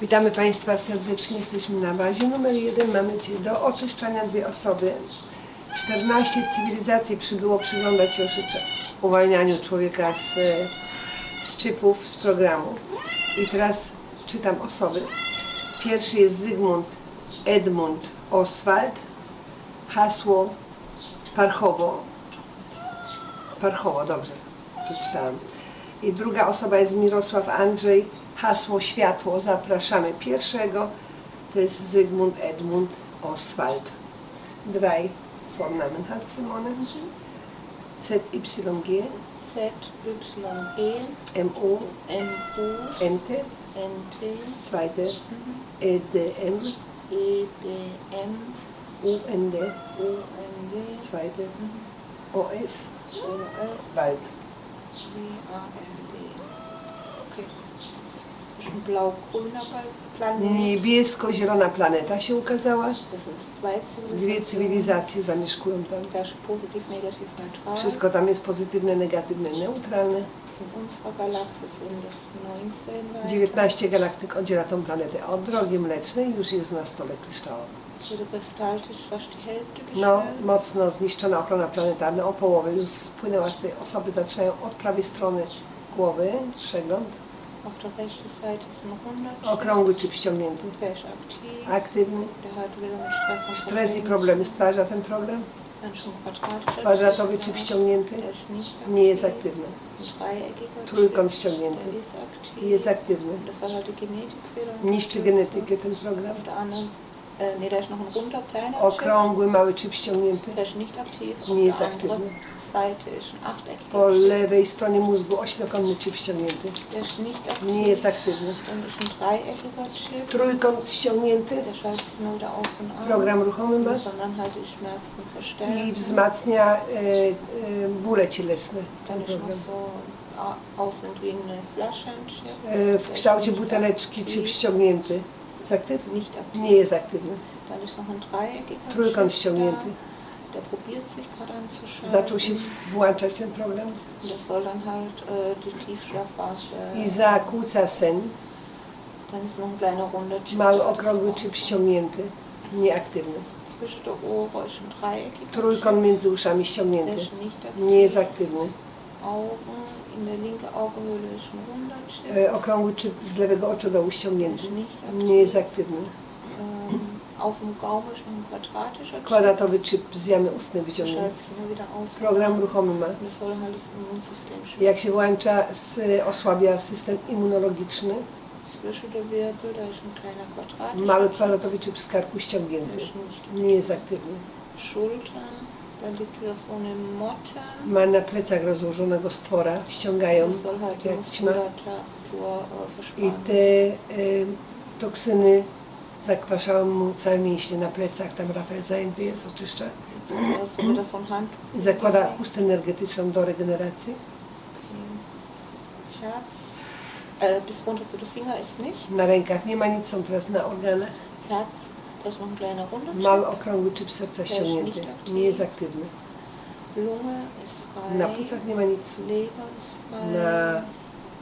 Witamy Państwa serdecznie. Jesteśmy na bazie numer jeden. Mamy do oczyszczania dwie osoby. 14 cywilizacji przybyło przyglądać się uwalnianiu człowieka z, z z programu. I teraz czytam osoby. Pierwszy jest Zygmunt Edmund Oswald. Hasło Parchowo. Parchowo, dobrze, przeczytałam. I druga osoba jest Mirosław Andrzej, hasło światło, zapraszamy pierwszego, to jest Zygmunt Edmund Oswald. Drei Vornamen hat Simone. ZYG, Z, Y, E, MU, N, U, Ente, N, T, zweite, EDM, E, D, M, UND, U, N, D, zweite, OS, O, S, Wald. Niebiesko-zielona planeta się ukazała. Dwie cywilizacje zamieszkują tam. Wszystko tam jest pozytywne, negatywne, neutralne. Von unserer Galaxie sind es 19 weiter. 19 galaktyk oddziela tą planetę od drogi mlecznej już jest na stole kryształowym. Wurde kristalltisch fast die Hälfte No, gestellt. mocno zniszczona ochrona planetarna o połowę. Już spłynęła z tej osoby, zaczynają od prawej strony głowy, przegląd. Auf der rechten Seite sind 100 Okrągły Der ist aktiv. aktywny. Der hat wieder mit Stress und Stres i problemy stwarza ten problem. Kwadratowy ja. ściągnięty aktiv. nie jest aktywny. Trójkąt ściągnięty jest aktywny. Niszczy genetykę ten program. Auf anderen, äh, nee, da ist noch ein runder kleiner Chip. Okrągły mały czyp ściągnięty. Der ist nicht aktiv. Auf Nie der jest anderen aktywny. Seite ist ein achteckiger Po Chip. lewej stronie mózgu ośmiokątny czyp ściągnięty. Der ist nicht aktiv. Nie jest aktywny. Dann ist ein dreieckiger Chip. Trójkąt ściągnięty. Der schaltet sich immer wieder aus und an. Program ruchomy ma. Sondern halt die Schmerzen i wzmacnia e, e, bóle cielesne. Dann ist noch program. so a- außen wie eine Flaschenchip. E, w kształcie buteleczki czyp ściągnięty. Jest aktywny? Nicht aktiv. Nie jest aktywny. Dann ist noch ein dreieckiger Trójkąt Chip ściągnięty. Der probiert sich gerade anzuschalten. Zaczął się włączać ten program Und das soll dann halt äh, die Tiefschlafphase. i zakłóca sen. Dann ist noch ein kleiner runder Chip. Mały okrągły czyp ściągnięty. Nieaktywny. Zwischen der Ohren ist ein Trójkąt Chip. między uszami ściągnięty. ist aktiv. Nie jest aktywny. Augen, in der linken Augenhöhle ist ein runder Chip. Okrągły czyp z lewego oczodołu Der ściągnięty. nicht aktiv. Nie jest aktywny. Ähm, auf dem Gaumen ist ein quadratischer Chip. Kwadratowy czyp z jamy ustnej wyciągnięty. schaltet sich immer wieder aus. Program ruchomy ma. Und das soll halt das Immunsystem schützen. Jak się włącza, s- osłabia system immunologiczny. Zwischen der Wirbel, da ist ein kleiner quadratischer Mały Chip. kwadratowy czyp z karku ściągnięty. ist nicht Nie jest aktywny. Schultern, eine Motte. Ma na plecach rozłożonego stwora, ściągają jak ćma. Äh, I te y, toksyny zakwaszają mu całe mięśnie na plecach. Tam Rafael zajęty jest, oczyszcza. So ein Handtuch. I zakłada chustę energetyczną do regeneracji. Herz, äh, bis runter zu den Finger ist nichts. Na rękach nie ma nic, są teraz na organach. Herz, ein kleiner Mały okrągły czyp serca ściągnięty. aktywny. Nie jest aktywny. Lunge ist frei. Na płucach nie ma nic. Leber ist frei. Na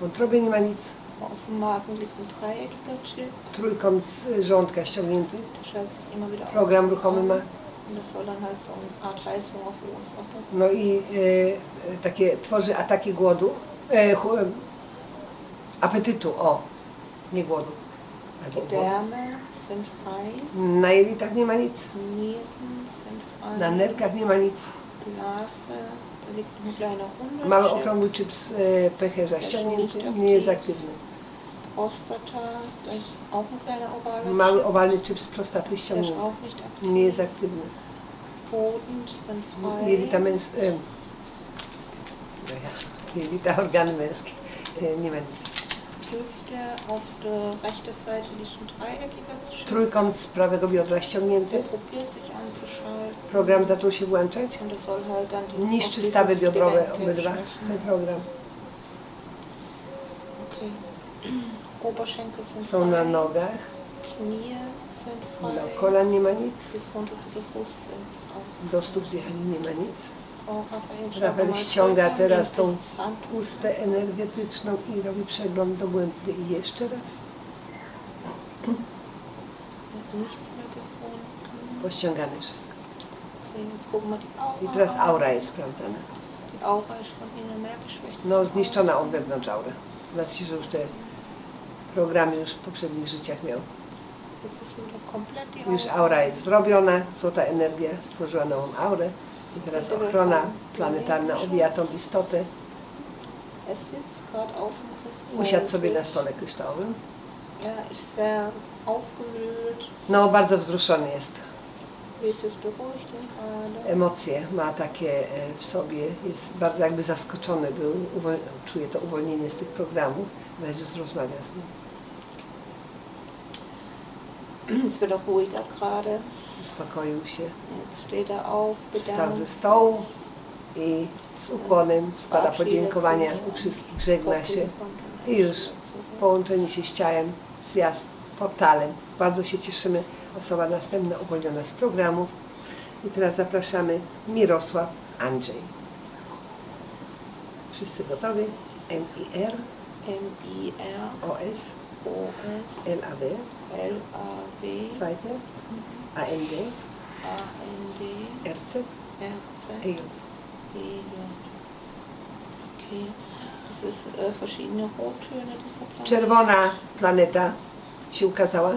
wątrobie nie ma nic. Auf dem Magen liegt ein dreieckiger Chip. Trójkąt z żołądka ściągnięty. Program ruchomy ma. No i e, takie tworzy ataki głodu, e, e, apetytu, o, nie głodu. Gedärme sind frei. Na jelitach nie ma nic, Nieren sind frei. na nerkach nie ma nic. Blase, da liegt ein kleiner Runder. Mały okrągły z e, pęcherza ściągnięty, nie jest aktywny. Prostata, da ist auch ein kleiner ovaler Mały owalny z prostaty ściągnięty, auch nicht aktiv. nie jest aktywny. Hoden sind frei. Jelita męs... E, no ja, jelita, organy męskie, e, nie ma nic. Hüfte auf der rechten Seite dreieckiger Chip. Trójkąt z prawego biodra Der ściągnięty, probiert sich anzuschalten. program zaczął się włączać. Und das soll halt dann die Niszczy die stawy biodrowe obydwa, ten program. Okay. Oberschenkel sind Są na frei. nogach, Knie sind frei. kolan nie ma nic, Bis runter zu der Brust sind es auch do stóp zjechani nie ma nic. Mal ściąga teraz tą pustę energetyczną i robi przegląd dogłębny i jeszcze raz. Pościągane wszystko. I teraz aura jest sprawdzana. No zniszczona on wewnątrz aurę. Znaczy, że już te programy już w poprzednich życiach miał. Już aura jest zrobiona, złota energia stworzyła nową aurę. I teraz ochrona planetarna obija tą istotę. Usiadł sobie na stole kryształowym. No, bardzo wzruszony jest. Emocje ma takie e, w sobie, jest bardzo jakby zaskoczony był, czuje to uwolnienie z tych programów. Jezus rozmawia z nim. Wird er ruhiger gerade. Uspokoił się, Jetzt steht er auf, wstał ze stołu i z ukłonem składa podziękowania u wszystkich, żegna się. I już połączenie się z ciałem, z jazd, portalem. Bardzo się cieszymy. Osoba następna uwolniona z programów. I teraz zapraszamy Mirosław Andrzej. Wszyscy gotowi? M-I-R, M-I-R, O-S, O-S, L-A-D, L-A-W, zweite, A-N-D, A-N-D, R-C, R-Z, E-J. E-J. Okay, das ist äh, verschiedene Rottöne dieser Planet. Czerwona planeta się ukazała.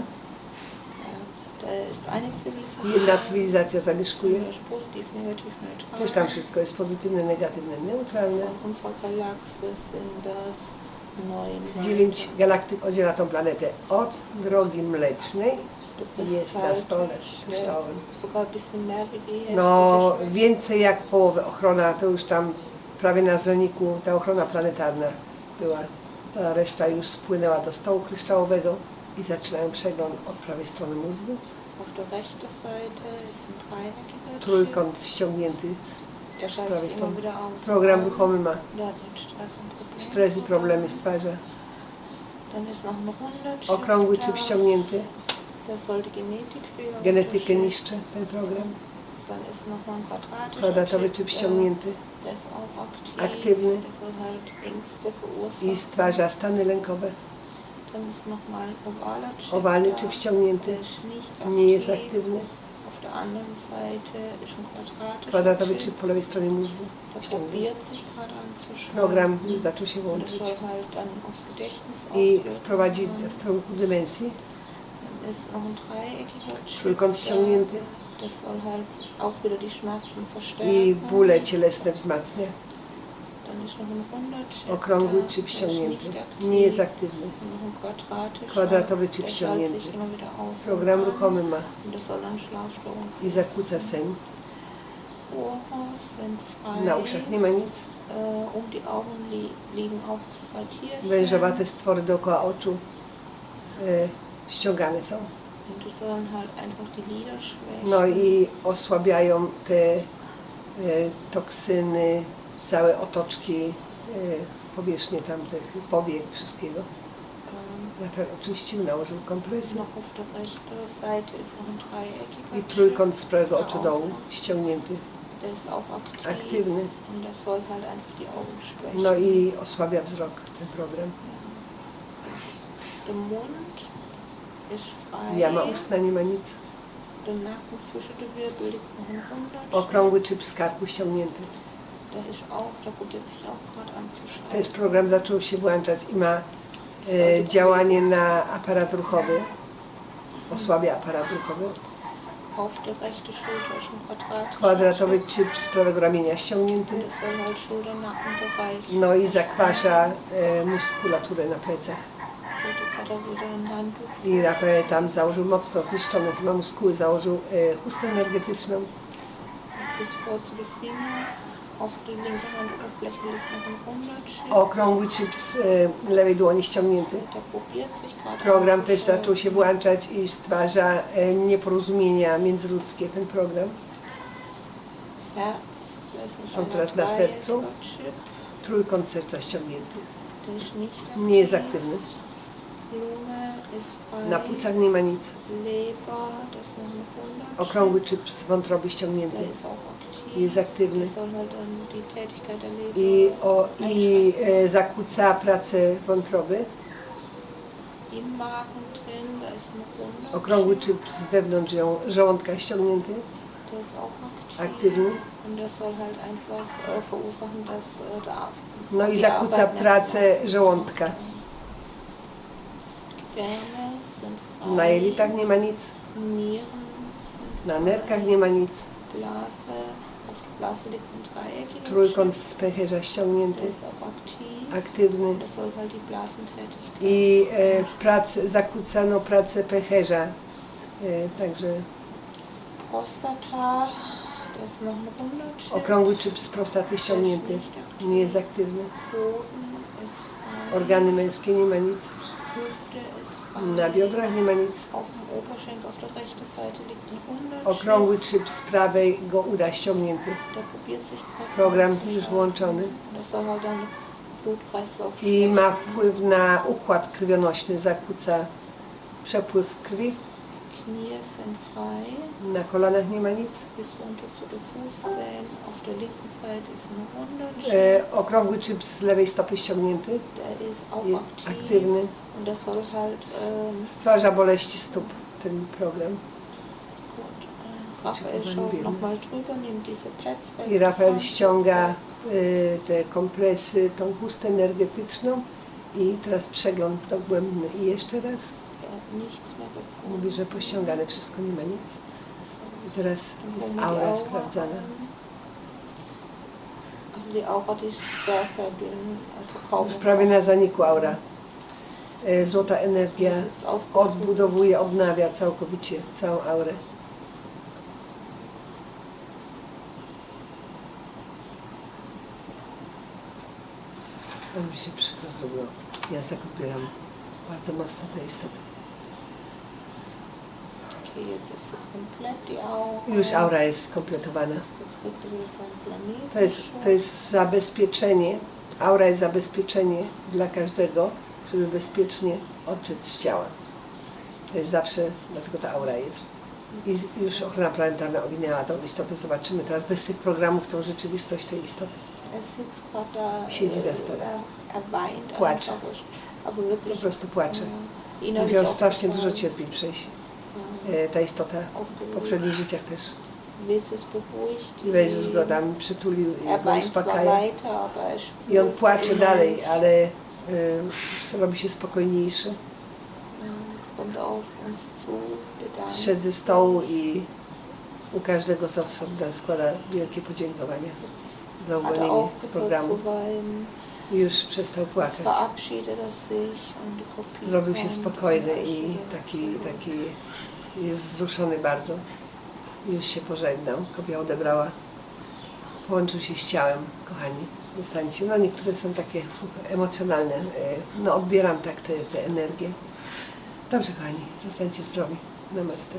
Da ist eine Zivilisation. Jedna cywilizacja zamieszkuje. Ist positiv, negativ, neutral. Też tam wszystko jest pozytywne, negatywne, neutralne. Unserer sind das Dziewięć galaktyk oddziela tą planetę od drogi mlecznej. Jest na stole wir. No więcej jak połowę ochrona, to już tam prawie na zeniku ta ochrona planetarna była. Ta reszta już spłynęła do stołu kryształowego i zaczynają przegląd od prawej strony mózgu. Trójkąt ściągnięty z Der schaltet prawej sich immer strony. wieder auf. Program an. duchowy ma Der hat mit Stress und Problemen. stres i problemy stwarza. Chip Okrągły die Genetikfehler genetykę niszczy ten program. Kwadratowy auch aktiv. Aktywny. I stwarza stany lękowe. Owalny ist nicht nie jest aktywny. Der anderen Seite ist ein quadratischer Kwadratowy czyp po lewej stronie mózgu. Der probiert sich gerade anzuschalten. Program zaczął się Und łączyć soll halt dann aufs Gedächtnis i auswirken. wprowadzi w kierunku dymensji. Dann ist noch ein dreieckiger. Trójkąt ściągnięty Das soll halt auch wieder die Schmerzen verstärken. i bóle cielesne wzmacnia. Dann ist noch ein runder Chip. Okrągły ściągnięty, nicht aktiv. nie jest aktywny. Quadratischer. Kwadratowy auf. und Program ruchomy ma i zakłóca sen. Na uszach nie ma nic. Tierchen. Wężowate stwory dookoła oczu e, ściągane są. No i osłabiają te e, toksyny, całe otoczki, e, powierzchnię tamtych powiek, wszystkiego. Ähm, Rafael oczyścił, nałożył ein dreieckiger i trójkąt z prawego oczu dołu ściągnięty, aktywny. No i osłabia wzrok ten program. Jama ustna nie ma nic. Okrągły czyp z karku ściągnięty. Ist auch, sich auch gerade anzuschalten. Ten program zaczął się włączać i ma e, działanie na aparat ruchowy. Osłabia aparat ruchowy. Auf der rechten Schulter ist ein quadratischer Kwadratowy Chip. z prawego ramienia ściągnięty. Und das soll halt Schulter-Nackenbereich. No i zakwasza e, muskulaturę na plecach. Und jetzt hat er wieder ein Handtuch. I Rafael tam założył mocno zniszczone z muskuły, założył e, chustę energetyczną. Handoberfläche liegt noch Chip. Okrągły czyp z e, lewej dłoni ściągnięty. Program też zaczął się włączać i stwarza e, nieporozumienia międzyludzkie ten program. Herz, Są teraz na sercu. Chip. Trójkąt serca ściągnięty. Nie jest aktywny. Na płucach nie ma nic. Chip. Okrągły czyp z wątroby ściągnięty. Jest aktywny i, o, i e, zakłóca pracę wątroby. Okrągły czyp z wewnątrz ją- żołądka ściągnięty, aktywny. Äh, der No i zakłóca pracę żołądka. Na jelitach nie ma nic, na nerkach nie ma nic. Blase, Blase liegt ein dreieckiger Trójkąt z pęcherza ściągnięty, aktywny. I e, pracę, zakłócano pracę pęcherza. E, także Prostata, da ist noch ein runder Chip. okrągły czyp z prostaty ściągnięty, nie jest aktywny. Boden ist frei. Organy męskie nie ma nic, Hüfte. Na biodrach nie ma nic. Chip. Okrągły czyp z prawej go uda ściągnięty. Program już włączony. I ma wpływ na układ krwionośny, zakłóca przepływ krwi. Frei. Na kolanach nie ma nic. linken runder Chip. E, okrągły czyp z lewej stopy ściągnięty, auch jest aktiv. aktywny. Und das soll halt ähm, Stwarza boleści stóp ten gut. Äh, Raphael Czekaj, schaut biedny. nochmal drüber, nimmt diese Pads weg. I Rafael ściąga y, te kompresy, tą chustę energetyczną i teraz przegląd dogłębny i jeszcze raz. Nichts mehr gefunden. Mówi, że pościągane wszystko, nie ma nic. I teraz jest aura sprawdzana. an. Also die Aura, die ist sehr, sehr dünn. Also kaum Już prawie na zaniku aura. Y, Złota energia odbudowuje, odnawia całkowicie całą aurę. To mi się przykro zrobiło. Ja odbieram bardzo mocno te istoty. Jetzt ist sie komplett die Aura. Już aura jest skompletowana. Jetzt so. To jest, to jest zabezpieczenie, aura jest zabezpieczenie dla każdego, żeby bezpiecznie odczyć z ciała. To jest zawsze, dlatego ta aura jest. I już ochrona planetarna owinęła tą istotę. Zobaczymy teraz bez tych programów tą rzeczywistość tej istoty. Er sitzt gerade da, Siedzi er, er weint Płacze. einfach, aber Po wirklich prostu płacze. äh, innerlich Musiał strasznie dużo aufgefallen. cierpień przejść. E, Ta istota poprzednich życiach też. Jezus ihn. go tam przytulił i go uspokaja. I on płacze dalej, ale y, robi się spokojniejszy. bedankt Szedł ze stołu i u każdego z osób da- składa wielkie podziękowania za uwolnienie z programu. Już przestał Kopie Zrobił się spokojny i taki, taki jest wzruszony bardzo. Już się pożegnał. Kopia odebrała. Połączył się z ciałem, kochani. Zostańcie. No niektóre są takie emocjonalne. e, No odbieram tak te, te energie. Dobrze, kochani. Zostańcie zdrowi. Namaste.